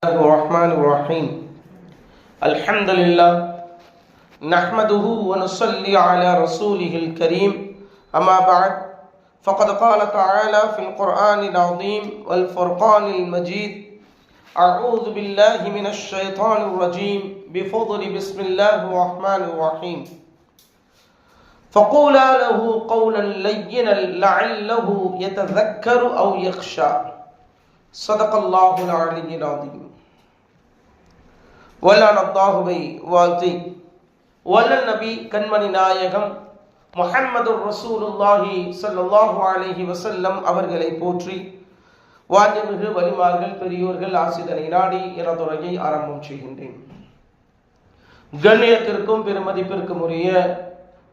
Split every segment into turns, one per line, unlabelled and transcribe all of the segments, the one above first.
الرحمن الرحيم. الحمد لله نحمده ونصلي على رسوله الكريم. أما بعد فقد قال تعالى في القرآن العظيم والفرقان المجيد أعوذ بالله من الشيطان الرجيم بفضل بسم الله الرحمن الرحيم. فقولا له قولا لينا لعله يتذكر أو يخشى. صدق الله العلي العظيم. வல்லான அத்தாஹுவை வாழ்த்தி. வல்லல் நபி கண்மணி நாயகம் முஹம்மது ரசூலுல்லாஹி சல்லாஹு அலஹி வசல்லம் அவர்களை போற்றி வாஞ்சமிகு வலிமார்கள் பெரியோர்கள் ஆசிதனை நாடி எனதுரையை ஆரம்பம் செய்கின்றேன். கண்ணியத்திற்கும் பெருமதிப்பிற்கும் உரிய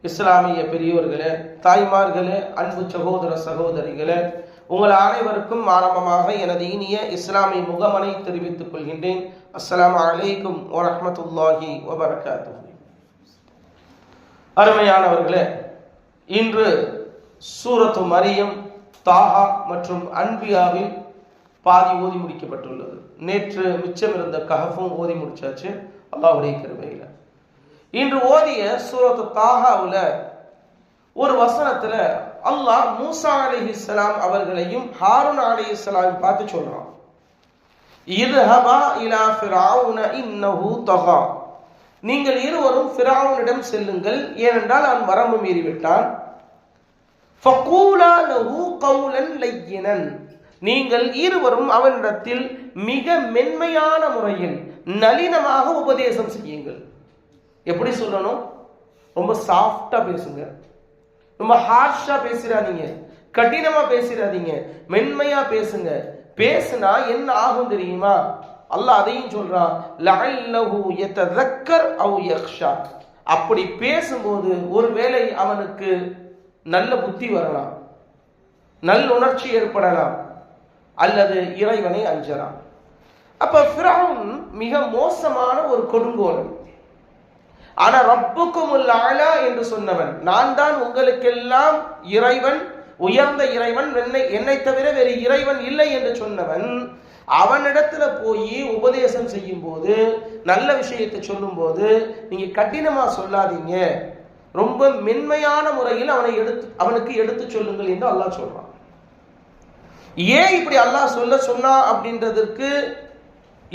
இஸ்லாமிய பெரியோர்களே தாய்மார்களே அன்பு சகோதர சகோதரிகளே உங்கள் அனைவருக்கும் ஆரம்பமாக எனது இனிய இஸ்லாமிய முகமனை தெரிவித்துக் கொள்கின்றேன். அஸ்லாம் அலைக்கும் வரமத்துல்லாஹி வபரகாத்து அருமையானவர்களே இன்று சூரத்து மரியம் தாகா மற்றும் அன்பியாவில் பாதி ஓதி முடிக்கப்பட்டுள்ளது. நேற்று மிச்சம் இருந்த கஹஃபும் ஓதி முடிச்சாச்சு. அல்லாஹுடைய கிருபையில். இன்று ஓதிய சூரத்து தாகாவில் ஒரு வசனத்துல அல்லாஹ் மூசா அலிஹிஸ்லாம் அவர்களையும் ஹாரூன் அலிஹிஸ்லாம் பார்த்து சொல்றான். இதுஹபா இலா ஃபிரௌன இன்னஹு தகா நீங்கள் இருவரும் ஃபிராவுனிடம் செல்லுங்கள். ஏனென்றால் அவன் வரம்பு மீறிவிட்டான். ஃபகூலா லஹு கவுலன் லையினன் நீங்கள் இருவரும் அவனிடத்தில் மிக மென்மையான முறையில் நளினமாக உபதேசம் செய்யுங்கள். எப்படி சொல்லணும்? ரொம்ப சாஃப்டா பேசுங்க. ரொம்ப ஹார்ஷா பேசிடாதீங்க. கடினமா பேசிடாதீங்க. மென்மையா பேசுங்க. பேசுனா என்ன ஆகும் தெரியுமா? அல்லாஹ் அதையும் சொல்றான் லஅல்லஹு யததக்கர் அவ் யக்ஷா. அப்படி பேசும்போது ஒருவேளை அவனுக்கு நல்ல புத்தி வரலாம் நல்ல உணர்ச்சி ஏற்படலாம் அல்லது இறைவனை அஞ்சலாம். அப்ப ஃபிரௌன் மிக மோசமான ஒரு கொடுங்கோலன். ஆனா ரப்புக்கும் என்று சொன்னவன் நான் தான் உங்களுக்கெல்லாம் இறைவன் உயர்ந்த இறைவன் என்னை என்னை தவிர வேறு இறைவன் இல்லை என்று சொன்னவன் அவனிடத்துல போய் உபதேசம் செய்யும் போது நல்ல விஷயத்தை சொல்லும் போது நீங்க கடினமா சொல்லாதீங்க. ரொம்ப மென்மையான முறையில் அவனை எடுத்து அவனுக்கு எடுத்து சொல்லுங்கள் என்று அல்லாஹ் சொல்றான். ஏன் இப்படி அல்லாஹ் சொல்ல சொன்னா அப்படின்றதற்கு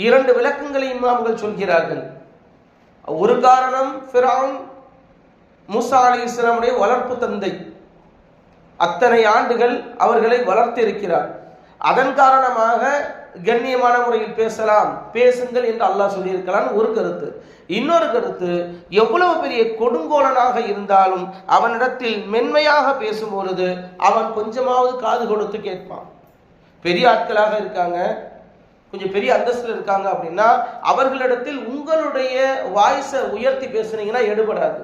இரண்டு விளக்கங்களை இமாம்கள் சொல்கிறார்கள். ஒரு காரணம் ஃபிரான் மூசா அலி இஸ்லாமுடைய வளர்ப்பு தந்தை. அத்தனை ஆண்டுகள் அவர்களை வளர்த்திருக்கிறார். அதன் காரணமாக கண்ணியமான முறையில் பேசலாம். பேசுங்கள் என்று அல்லாஹ் சொல்லியிருக்கலாம். ஒரு கருத்து. இன்னொரு கருத்து எவ்வளவு பெரிய கொடுங்கோலனாக இருந்தாலும் அவனிடத்தில் மென்மையாக பேசும் பொழுது அவன் கொஞ்சமாவது காது கொடுத்து கேட்பான். பெரிய ஆட்களாக இருக்காங்க. கொஞ்சம் பெரிய அந்தஸ்தில் இருக்காங்க அப்படின்னா அவர்களிடத்தில் உங்களுடைய வாய்ஸை உயர்த்தி பேசுனீங்கன்னா எடுபடாது.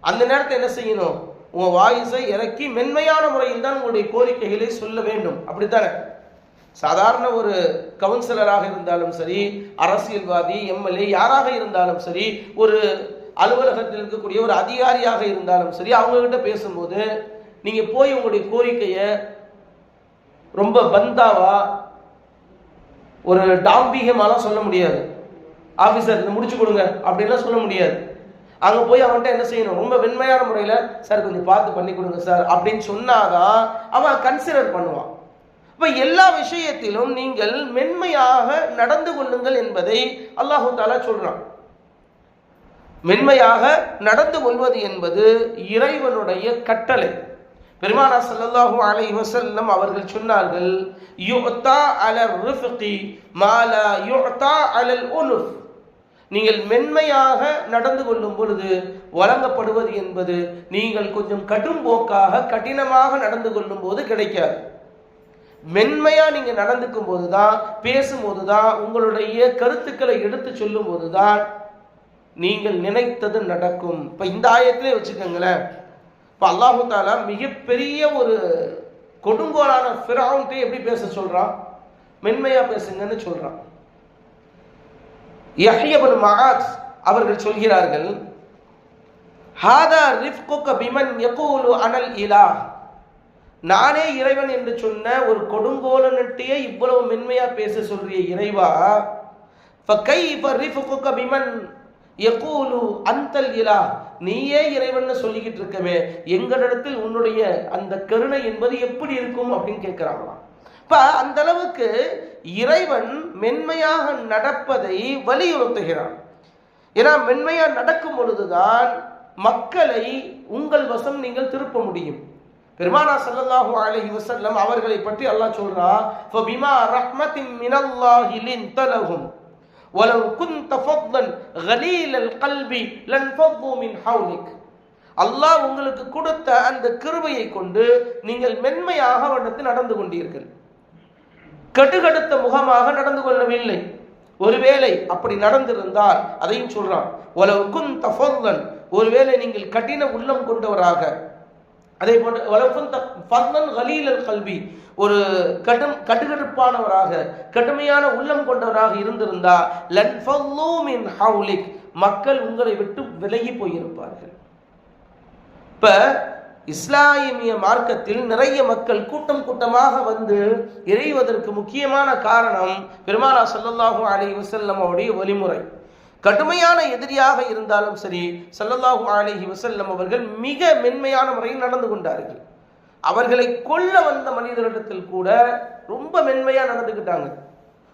அந்த நேரத்தில் என்ன செய்யணும்? உன் வாய்ஸை இறக்கி மென்மையான முறையில் தான் உங்களுடைய கோரிக்கைகளை சொல்ல வேண்டும். அப்படித்தானே? சாதாரண ஒரு கவுன்சிலராக இருந்தாலும் சரி அரசியல்வாதி எம்எல்ஏ யாராக இருந்தாலும் சரி ஒரு அலுவலகத்தில் இருக்கக்கூடிய ஒரு அதிகாரியாக இருந்தாலும் சரி அவங்கக்கிட்ட பேசும்போது நீங்கள் போய் உங்களுடைய கோரிக்கையை ரொம்ப பந்தாவா ஒரு டாம்பிகமாலாம் சொல்ல முடியாது. ஆஃபீஸர் இதை முடிச்சு கொடுங்க அப்படின்லாம் சொல்ல முடியாது. அங்கே போய் அவன்கிட்ட என்ன செய்யணும்? ரொம்ப வெண்மையான முறையில் சார் கொஞ்சம் பார்த்து பண்ணி கொடுங்க சார் அப்படின்னு சொன்னாதான் அவன் கன்சிடர் பண்ணுவான். இப்போ எல்லா விஷயத்திலும் நீங்கள் மென்மையாக நடந்து கொள்ளுங்கள் என்பதை அல்லாஹு தாலா சொல்றான். மென்மையாக நடந்து கொள்வது என்பது இறைவனுடைய கட்டளை. பெருமானா ஸல்லல்லாஹு அலை வசல்லம் அவர்கள் சொன்னார்கள் யுக்தா அலர் ரிஃப்கி மாலா யுக்தா அலல் உனுஃப். நீங்கள் மென்மையாக நடந்து கொள்ளும் பொழுது வழங்கப்படுவது என்பது நீங்கள் கொஞ்சம் கடும் போக்காக கடினமாக நடந்து கொள்ளும் போது கிடைக்காது. மென்மையா நீங்க நடந்துக்கும் போதுதான் பேசும்போது தான் உங்களுடைய கருத்துக்களை எடுத்து சொல்லும் போதுதான் நீங்கள் நினைத்தது நடக்கும். இப்ப இந்த ஆயத்திலே வச்சுக்கோங்களேன். இப்போ அல்லாஹு தாலா மிகப்பெரிய ஒரு கொடுங்கோலான ஃபிரௌன்ட்டே எப்படி பேச சொல்றான்? மென்மையா பேசுங்கன்னு சொல்றான். யஹ்யபுல் மகாத் அவர்கள் சொல்கிறார்கள் ஹாதா ரிஃப்குக்க பிமன் யகூலு அனல் இலா நானே இறைவன் என்று சொன்ன ஒரு கொடுங்கோலனிட்டையே இவ்வளவு மென்மையா பேச சொல்றிய இறைவா பிமன் யகூலு அந்தல் இலா நீயே இறைவன் சொல்லிக்கிட்டு இருக்கவே எங்களிடத்தில் உன்னுடைய அந்த கருணை என்பது எப்படி இருக்கும்? அப்படின்னு கேட்கிறாங்களாம். இப்போ அந்த அளவுக்கு இறைவன் மென்மையாக நடப்பதை வலியுறுத்துகிறான். ஏன்னா மென்மையாக நடக்கும் பொழுதுதான் மக்களை உங்கள் வசம் நீங்கள் திருப்ப முடியும். பெருமானா சல்லல்லாஹு அலஹி வசல்லம் அவர்களை பற்றி அல்லாஹ் சொல்றா ஃபபிமா ரஹ்மத்தின் மினல்லாஹி லின்தலஹும் வலவ் குந்த ஃபத்லன் கலீலல் கல்பி லன் ஃபத்து மின் ஹவுலிக். அல்லாஹ் உங்களுக்கு கொடுத்த அந்த கிருபையை கொண்டு நீங்கள் மென்மையாக அவனிடத்தில் நடந்து கொண்டீர்கள். கடுகடுத்த முகமாக நடந்து கொள்ளவில்லை. ஒருவேளை அப்படி நடந்திருந்தால் அதையும் சொல்றான் உலவுக்கும் தஃபல்லன் ஒருவேளை நீங்கள் கடின உள்ளம் கொண்டவராக. அதே போன்று உலகுன் ஃபல்லன் கலீலல் கல்வி ஒரு கடும் கடுகடுப்பானவராக கடுமையான உள்ளம் கொண்டவராக இருந்திருந்தால் ஃபல்லூ மின் ஹவுலிக். மக்கள் உங்களை விட்டு விலகி போயிருப்பார்கள். இப்ப இஸ்லாமிய மார்க்கத்தில் நிறைய மக்கள் கூட்டம் கூட்டமாக வந்து இறைவதற்கு முக்கியமான காரணம் பெருமானா சல்லல்லாஹூ அலி வஸல்லம் அவருடைய வழிமுறை. கடுமையான எதிரியாக இருந்தாலும் சரி சல்லல்லாஹூ அலிஹி வசல்லம் அவர்கள் மிக மென்மையான முறையில் நடந்து கொண்டார்கள். அவர்களை கொல்ல வந்த மனிதரிடத்தில் கூட ரொம்ப மென்மையா நடந்துக்கிட்டாங்க.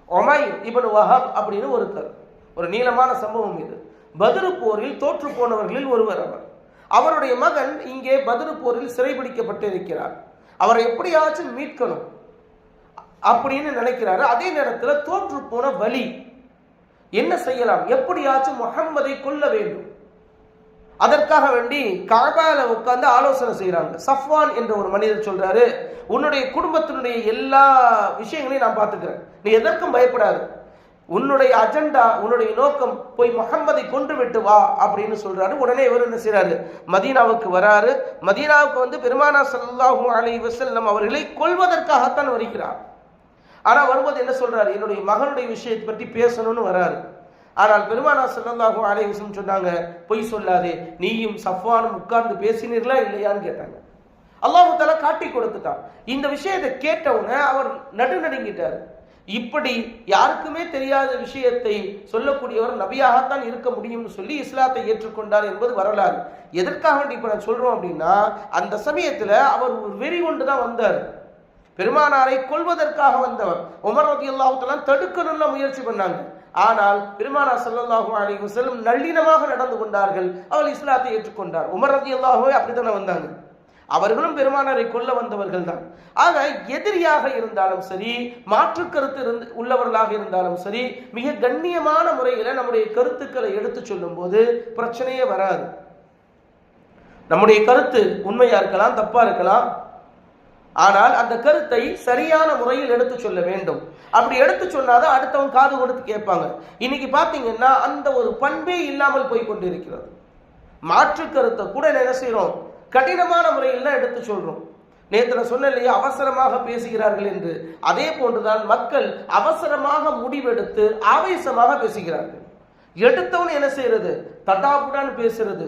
ஒமை இபன் வஹப் அப்படின்னு ஒருத்தர். ஒரு நீளமான சம்பவம் இது. பதிரு போரில் தோற்று போனவர்களில் ஒருவர் அவர். அவருடைய மகன் இங்கே பத்ரு போரில் சிறைபிடிக்கப்பட்டு இருக்கிறார் அவரை எப்படியாச்சும் மீட்கணும் அப்படின்னு நினைக்கிறாரு. அதே நேரத்தில் தோற்று போன வழி என்ன செய்யலாம்? எப்படியாச்சும் முகம்மதை கொல்ல வேண்டும். அதற்காக வேண்டி காபால உட்கார்ந்து ஆலோசனை செய்யறாங்க சஃப்வான் என்ற ஒரு மனிதர் சொல்றாரு உன்னுடைய குடும்பத்தினுடைய எல்லா விஷயங்களையும் நான் பார்த்துக்கிறேன். நீ எதற்கும் பயப்படாது. உன்னுடைய அஜெண்டா உன்னுடைய நோக்கம் போய் முகம்மதை கொன்று விட்டு வா அப்படின்னு சொல்றாரு. உடனே இவர் என்ன செய்யறாரு மதீனாவுக்கு வராரு. மதீனாவுக்கு வந்து பெருமானா சல்லாஹூ அலி வசல்லம் அவர்களை கொல்வதற்காகத்தான் வருகிறார். ஆனா வரும்போது என்ன சொல்றாரு? என்னுடைய மகனுடைய விஷயத்தை பற்றி பேசணும்னு வராரு. ஆனால் பெருமானா சல்லாஹூ அலி வஸல்லம் சொன்னாங்க பொய் சொல்லாதே. நீயும் சஃப்வானும் உட்கார்ந்து பேசினீர்களா இல்லையான்னு கேட்டாங்க. அல்லாஹு தஆலா காட்டி கொடுத்துட்டான். இந்த விஷயத்தை கேட்டவுடனே அவர் நடுநடுங்கிட்டாரு. இப்படி யாருக்குமே தெரியாத விஷயத்தை சொல்லக்கூடியவர் நபியாகத்தான் இருக்க முடியும்னு சொல்லி இஸ்லாத்தை ஏற்றுக்கொண்டார் என்பது வரலாறு. எதற்காக வேண்டி இப்ப நான் சொல்றோம் அப்படின்னா அந்த சமயத்துல அவர் ஒரு வெறி கொண்டு தான் வந்தார். பெருமானாரை கொல்வதற்காக வந்தவர். உமர் ரதி அல்லாஹுத்தலாம் தடுக்கணும்னு முயற்சி பண்ணாங்க. ஆனால் பெருமானார் ஸல்லல்லாஹு அலி வசலம் நல்லினமாக நடந்து கொண்டார்கள். அவள் இஸ்லாத்தை ஏற்றுக்கொண்டார். உமர் ரதி அல்லாஹுவே அப்படித்தானே வந்தாங்க. அவர்களும் பெருமானாரை கொல்ல வந்தவர்கள் தான் ஆக எதிரியாக இருந்தாலும் சரி மாற்று கருத்து இருந்து உள்ளவர்களாக இருந்தாலும் சரி மிக கண்ணியமான முறையில நம்முடைய கருத்துக்களை எடுத்து சொல்லும் போது பிரச்சனையே வராது. நம்முடைய கருத்து உண்மையா இருக்கலாம் தப்பா இருக்கலாம். ஆனால் அந்த கருத்தை சரியான முறையில் எடுத்து சொல்ல வேண்டும். அப்படி எடுத்து சொன்னாதான் அடுத்தவன் காது கொடுத்து கேட்பாங்க. இன்னைக்கு பாத்தீங்கன்னா அந்த ஒரு பண்பே இல்லாமல் போய் கொண்டிருக்கிறது. மாற்று கருத்தை கூட என்ன செய்யறோம் கடினமான முறையில் தான் எடுத்து சொல்றோம். நேற்று நான் இல்லையா அவசரமாக பேசுகிறார்கள் என்று. அதே போன்றுதான் மக்கள் அவசரமாக முடிவெடுத்து ஆவேசமாக பேசுகிறார்கள். எடுத்தவன் என்ன செய்யறது? தட்டாப்புடான்னு பேசுறது.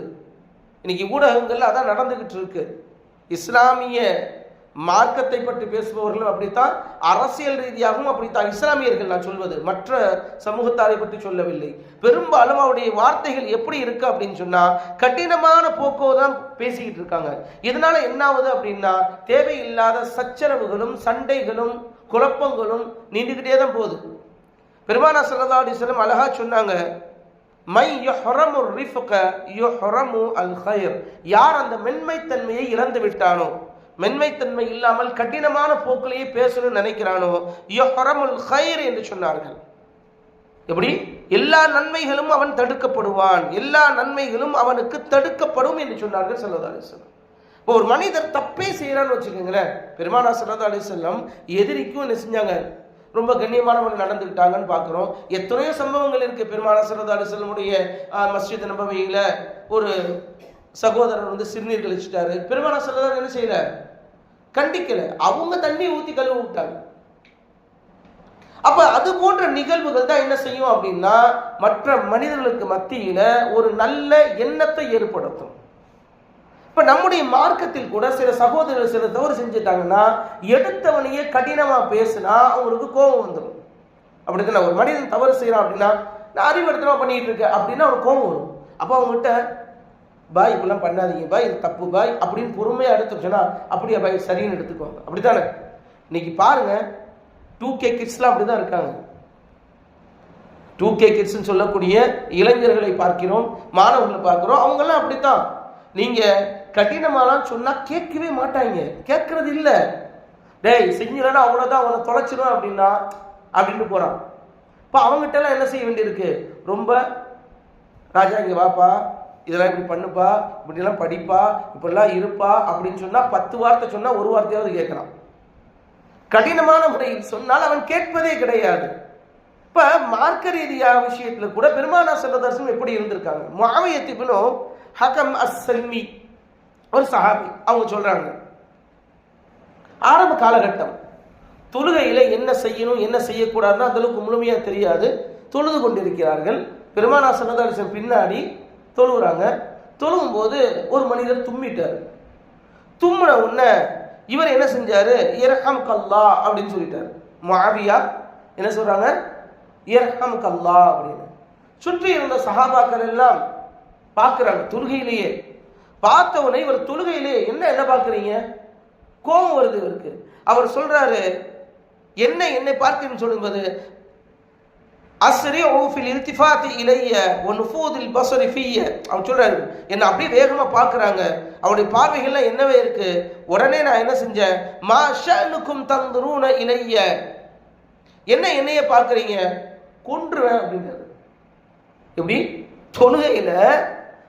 இன்னைக்கு ஊடகங்கள்ல அதான் நடந்துகிட்டு இருக்கு. இஸ்லாமிய மார்க்கத்தை பற்றி பேசுபவர்களும் அப்படித்தான் அரசியல் ரீதியாகவும் அப்படித்தான் இஸ்லாமியர்கள் நான் சொல்வது. மற்ற சமூகத்தாரை பற்றி சொல்லவில்லை. பெரும்பாலும் அவருடைய வார்த்தைகள் எப்படி இருக்கு அப்படின்னு சொன்னா கடினமான போக்கோ தான் பேசிக்கிட்டு இருக்காங்க. இதனால என்ன ஆகுது அப்படின்னா தேவையில்லாத சச்சரவுகளும் சண்டைகளும் குழப்பங்களும் நீண்டுகிட்டே தான் போகுது. பெருமானா சல்லா அலிஸ்லம் அழகா சொன்னாங்க மை யொஹரமு ரிஃப்க யொஹரமு அல் ஹயர் யார் அந்த மென்மைத்தன்மையை இழந்து விட்டானோ மென்மைத்தன்மை இல்லாமல் கடினமான போக்கிலேயே பேசணும்னு நினைக்கிறானோ? யொஹரமுல் ஹைர் என்று சொன்னார்கள். எப்படி? எல்லா நன்மைகளும் அவன் தடுக்கப்படுவான். எல்லா நன்மைகளும் அவனுக்கு தடுக்கப்படும் என்று சொன்னார்கள் சல்லா அலிஸ்லாம் இப்போ ஒரு மனிதர் தப்பே செய்யறான்னு வச்சுக்கோங்களேன். பெருமானா சல்லா அலிஸ்லாம் எதிரிக்கும் என்ன செஞ்சாங்க? ரொம்ப கண்ணியமானவங்க நடந்துக்கிட்டாங்கன்னு பார்க்குறோம். எத்தனையோ சம்பவங்கள் இருக்கு. பெருமானா சல்லா அலிஸ்லமுடைய மஸ்ஜித் நபவியில ஒரு சகோதரர் வந்து சிறுநீர் கழிச்சிட்டாரு. பெருமான சல்லா என்ன செய்யல? கண்டிக்கல. அவங்க தண்ணி ஊத்தி கழுவி விட்டாங்க. அப்ப அது போன்ற நிகழ்வுகள் தான் என்ன செய்யும் அப்படின்னா மற்ற மனிதர்களுக்கு மத்தியில ஒரு நல்ல எண்ணத்தை ஏற்படுத்தும். இப்ப நம்முடைய மார்க்கத்தில் கூட சில சகோதரர்கள் சில தவறு செஞ்சுட்டாங்கன்னா எடுத்தவனையே கடினமா பேசினா அவங்களுக்கு கோபம் வந்துடும் அப்படித்தானே ஒரு மனிதன் தவறு செய்யறான் அப்படின்னா நான் அறிவுறுத்தனமா பண்ணிட்டு இருக்கேன் அப்படின்னா அவனுக்கு கோபம் வரும். அப்போ அவங்ககிட்ட பாய் இப்படிலாம் பண்ணாதீங்க. பாய் இது தப்பு. பாய் அப்படின்னு பொறுமையாக எடுத்துருச்சுன்னா அப்படியே பாய் சரின்னு எடுத்துக்குவாங்க அப்படித்தானே? இன்னைக்கு பாருங்க டூ கே கிட்ஸ்லாம் அப்படிதான் இருக்காங்க. டூ கே கிட்ஸ்ன்னு சொல்லக்கூடிய இளைஞர்களை பார்க்கிறோம் மாணவர்களை பார்க்கிறோம் அவங்கெல்லாம் அப்படித்தான். நீங்க கடினமாலாம் சொன்னா கேட்கவே மாட்டாங்க. கேட்கறது இல்லை. டேய் செஞ்சலன்னா அவ்வளோதான் அவனை தொலைச்சிடும் அப்படின்னா அப்படின்னு போறான். இப்போ அவங்ககிட்ட எல்லாம் என்ன செய்ய வேண்டியிருக்கு? ரொம்ப ராஜா இங்கே வாப்பா. இதெல்லாம் இப்படி பண்ணுப்பா இப்படிலாம் படிப்பா இப்படிலாம் இருப்பா அப்படின்னு சொன்னால் பத்து வார்த்தை சொன்னால் ஒரு வார்த்தையாவது கேட்கறான் கடினமான முறையில் சொன்னால் அவன் கேட்பதே கிடையாது. இப்போ மார்க்க ரீதியா விஷயத்தில் கூட பெருமானா செல்லதர்சனம் எப்படி இருந்திருக்காங்க? மாவியத்திபினும் ஹகம் அஸ்ஸல்மி ஒரு சஹாபி அவங்க சொல்கிறாங்க ஆரம்ப காலகட்டம் தொழுகையில் என்ன செய்யணும் என்ன செய்யக்கூடாதுன்னு அந்தளவுக்கு முழுமையாக தெரியாது. தொழுது கொண்டிருக்கிறார்கள். பெருமானா செல்லதர்சனம் பின்னாடி தொழுகிறாங்க தொழுவும் போது ஒரு மனிதர் தும்மிட்டார். தும்மின உடனே இவர் என்ன செஞ்சாரு? இரஹம் கல்லா அப்படின்னு சொல்லிட்டார். மாவியா என்ன சொல்றாங்க? இரஹம் கல்லா அப்படின்னு. சுற்றி இருந்த சகாபாக்கள் எல்லாம் பார்க்குறாங்க தொழுகையிலேயே. பார்த்த உடனே இவர் தொழுகையிலேயே என்ன என்ன பார்க்குறீங்க? கோபம் வருது இவருக்கு. அவர் சொல்றாரு என்ன என்னை பார்த்தேன்னு சொல்லும்போது அஸ்ரி ஓஃபில் இல்திஃபாத்தி இலைய ஒன் ஃபூதில் பசரி ஃபிய. அவர் சொல்கிறாரு என்னை அப்படியே வேகமாக பார்க்குறாங்க. அவருடைய பார்வைகள்லாம் என்னவே இருக்கு? உடனே நான் என்ன செஞ்சேன்? மா ஷனுக்கும் தந்துருன இலைய. என்ன என்னைய பார்க்குறீங்க? கொன்றுவேன் அப்படிங்கிறது எப்படி? தொழுகையில்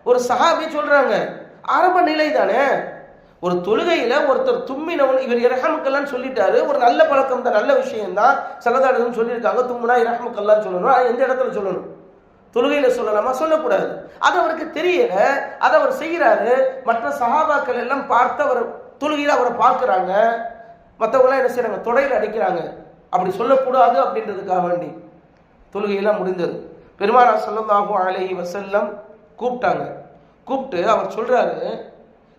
ஒரு சஹாபி சொல்கிறாங்க ஆரம்ப நிலை தானே ஒரு தொழுகையில ஒருத்தர் தும்மினவன் இவர் இரஹமுக்கெல்லாம் சொல்லிட்டாரு. ஒரு நல்ல பழக்கம் தான் நல்ல விஷயம் தான் சிலதாடுன்னு சொல்லியிருக்காங்க. தும்முனா இரஹமுக்கெல்லாம் சொல்லணும். எந்த இடத்துல சொல்லணும்? தொழுகையில சொல்லலாமா? சொல்லக்கூடாது. அது அவருக்கு தெரியல. அதை அவர் செய்கிறாரு. மற்ற சகாபாக்கள் எல்லாம் பார்த்து அவர் தொழுகையில் அவரை பார்க்குறாங்க. மற்றவங்களாம் என்ன செய்கிறாங்க தொடையில் அடிக்கிறாங்க. அப்படி சொல்லக்கூடாது அப்படின்றதுக்காக வேண்டி தொழுகையெல்லாம் முடிந்தது. பெருமானா சொல்லந்தாகும் அழகி வசல்லம் கூப்பிட்டாங்க. கூப்பிட்டு அவர் சொல்றாரு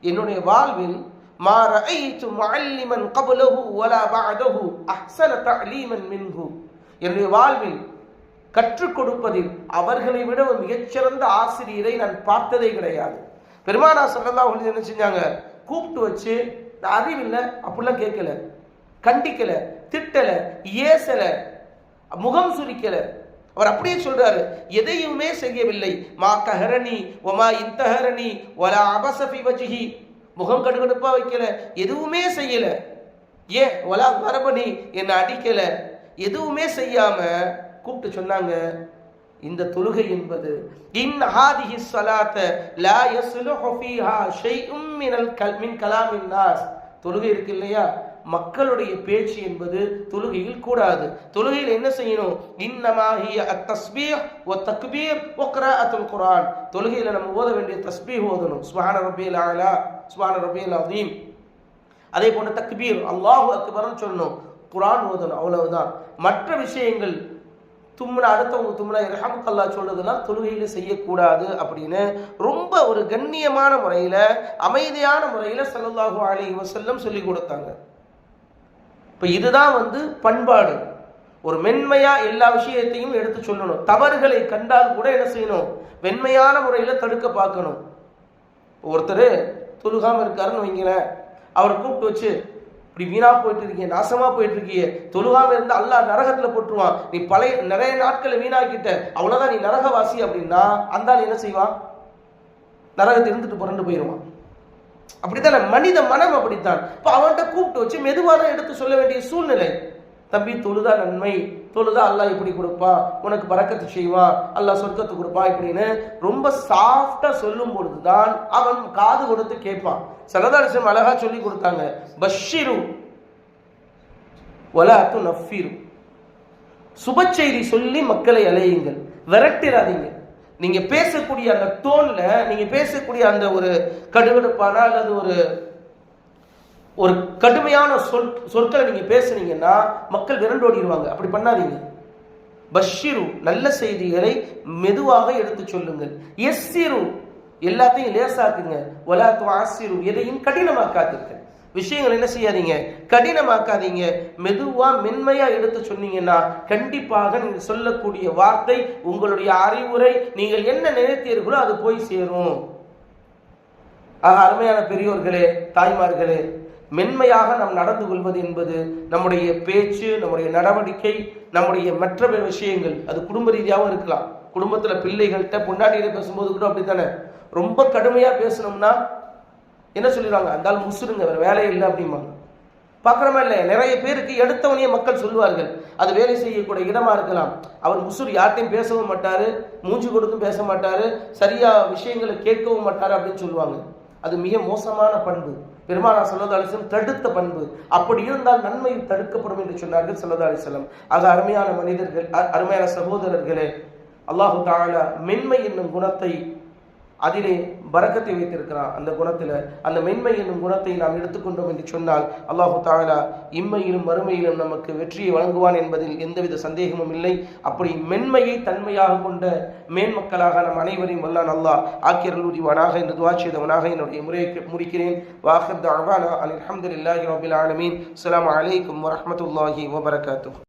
என்னுடைய வாழ்வில் மா ரஐத்து முஅல்லிமன் கபலஹு வலா பஅதஹு அஹ்ஸன தஅலீமன் மின்ஹு. என்னுடைய வாழ்வில் கற்றுக் கொடுப்பதில் அவர்களை விட மிகச்சிறந்த ஆசிரியரை நான் பார்த்ததே கிடையாது. பெருமானா ஸல்லல்லாஹு அலைஹி என்ன செஞ்சாங்க? கூப்பிட்டு வச்சு நான் அறிவில்லை அப்படிலாம் கேட்கல கண்டிக்கல திட்டல ஏசல முகம் சுரிக்கலை அவர் அப்படியே சொல்றாரு எதையுமே செய்யவில்லை. மா கஹரணி ஒமா இந்தஹரணி ஒலா அபசபி வஜிஹி. முகம் கடுகடுப்பா வைக்கல எதுவுமே செய்யல. ஏன் ஒலா வரபணி என்னை அடிக்கல. எதுவுமே செய்யாம கூப்பிட்டு சொன்னாங்க இந்த தொழுகை என்பது இன் ஹாதிஹி ஸலாத்த லா யஸ்லுஹு ஃபீஹா ஷைஉம் மினல் கல் மின் கலாமின் நாஸ். தொழுகை இருக்கு இல்லையா? மக்களுடைய பேச்சு என்பது தொழுகையில் கூடாது. தொழுகையில் என்ன செய்யணும்? இன்னமாகிய அத்தஸ்பீர் ஒ தக்பீர் வ கிராஅத்துல் குரான் தொழுகையில் நம்ம ஓத வேண்டிய தஸ்பீர் ஓதணும். சுப்ஹான ரபியல் ஆலா சுப்ஹான ரபியல் அதீம் அதே போன்ற தக்பீர் அல்லாஹு அக்பர்னு சொல்லணும். குரான் ஓதணும் அவ்வளவுதான். மற்ற விஷயங்கள் தும்முனா அடுத்தவங்க தும்முன ரஹமுக்கல்லா சொல்றதுலாம் தொழுகையில செய்யக்கூடாது அப்படின்னு ரொம்ப ஒரு கண்ணியமான முறையில அமைதியான முறையில ஸல்லல்லாஹு அலி வசல்லம் சொல்லி கொடுத்தாங்க. இப்போ இதுதான் வந்து பண்பாடு. ஒரு மென்மையா எல்லா விஷயத்தையும் எடுத்து சொல்லணும். தவறுகளை கண்டால் கூட என்ன செய்யணும்? வெண்மையான முறையில் தடுக்க பார்க்கணும். ஒருத்தர் தொழுகாம இருக்காருன்னு வைங்களேன். அவரை கூப்பிட்டு வச்சு இப்படி வீணா போயிட்டு இருக்கீங்க நாசமா போயிட்டு இருக்கீங்க தொழுகாம இருந்தா அல்லா நரகத்துல போட்டுருவான். நீ பழைய நிறைய நாட்களை வீணாக்கிட்ட. அவ்வளவுதான் நீ நரகவாசி அப்படின்னா அந்த என்ன செய்வான்? நரகத்தை இருந்துட்டு புரண்டு போயிடுவான் அப்படித்தானே மனித மனம் அப்படித்தான். இப்போ அவன்கிட்ட கூப்பிட்டு வச்சு மெதுவாக எடுத்து சொல்ல வேண்டிய சூழ்நிலை. தம்பி தொழுதா நன்மை? தொழுதா அல்லாஹ் இப்படி கொடுப்பான். உனக்கு பறக்கத்து செய்வான். அல்லாஹ் சொர்க்கத்து கொடுப்பான் இப்படின்னு ரொம்ப சாஃப்டா சொல்லும் பொழுதுதான் அவன் காது கொடுத்து கேட்பான். சரதாரிசம் அழகா சொல்லி கொடுத்தாங்க. பஷிரு வலாத்து நஃபீரு சுப செய்தி சொல்லி மக்களை அலையுங்கள். விரட்டிடாதீங்க நீங்க பேசக்கூடிய அந்த டோன்ல நீங்க பேசக்கூடிய அந்த ஒரு கடுகடுப்பான அல்லது ஒரு ஒரு கடுமையான சொல் சொற்களை நீங்க பேசுனீங்கன்னா மக்கள் விரண்டோடிடுவாங்க அப்படி பண்ணாதீங்க. பஷிரு நல்ல செய்திகளை மெதுவாக எடுத்து சொல்லுங்கள். எஸ்ஸிரு எல்லாத்தையும் லேசாக்குங்க. வலாத்து ஆசிரு எதையும் கடினமாக்காதீர்கள். விஷயங்கள் என்ன செய்யாதீங்க? கடினமாக்காதீங்க. மெதுவா மென்மையா எடுத்து சொன்னீங்கன்னா கண்டிப்பாக நீங்கள் சொல்லக்கூடிய வார்த்தை உங்களுடைய அறிவுரை நீங்கள் என்ன நினைத்தீர்களோ அது போய் சேரும். ஆக அருமையான பெரியோர்களே தாய்மார்களே மென்மையாக நாம் நடந்து கொள்வது என்பது நம்முடைய பேச்சு நம்முடைய நடவடிக்கை நம்முடைய மற்ற விஷயங்கள். அது குடும்ப ரீதியாகவும் இருக்கலாம். குடும்பத்துல பிள்ளைகள்கிட்ட பொண்டாட்டிகிட்ட பேசும்போது கூட அப்படித்தானே? ரொம்ப கடுமையா பேசணும்னா என்ன சொல்லிடுவாங்க அந்த ஆள் முசுருங்க வேற வேலையே இல்லை அப்படிம்பாங்க பார்க்குறமா இல்லை நிறைய பேருக்கு எடுத்தவனையே மக்கள் சொல்லுவார்கள். அது வேலை செய்யக்கூடிய இடமா இருக்கலாம். அவர் முசுர் யார்ட்டையும் பேசவும் மாட்டாரு மூஞ்சி கொடுத்தும் பேச மாட்டாரு சரியா விஷயங்களை கேட்கவும் மாட்டாரு அப்படின்னு சொல்லுவாங்க. அது மிக மோசமான பண்பு. பெருமானா சொல்லதா அலிஸ்லம் தடுத்த பண்பு. அப்படி இருந்தால் நன்மை தடுக்கப்படும் என்று சொன்னார்கள் சொல்லதா அலிஸ்லம் அது அருமையான மனிதர்கள் அ- அருமையான சகோதரர்களே அல்லாஹு தாலா மென்மை என்னும் குணத்தை அதிலே பறக்கத்தை வைத்திருக்கிறான். அந்த குணத்தில் அந்த மென்மை என்னும் குணத்தை நாம் எடுத்துக்கொண்டோம் என்று சொன்னால் அல்லாஹு தாலா இம்மையிலும் மறுமையிலும் நமக்கு வெற்றியை வழங்குவான் என்பதில் எந்தவித சந்தேகமும் இல்லை. அப்படி மென்மையை தன்மையாக கொண்ட மேன்மக்களாக நம் அனைவரையும் வல்லான் அல்லாஹ். ஆக்கியர்கள் என்று துவா செய்தவனாக என்னுடைய முறையை முடிக்கிறேன். வாஹர் அவானா அலி அஹமதுல்லாஹி ரபில் ஆலமீன். அலாம் அலைக்கும் வரமத்துல்லாஹி வபரகாத்து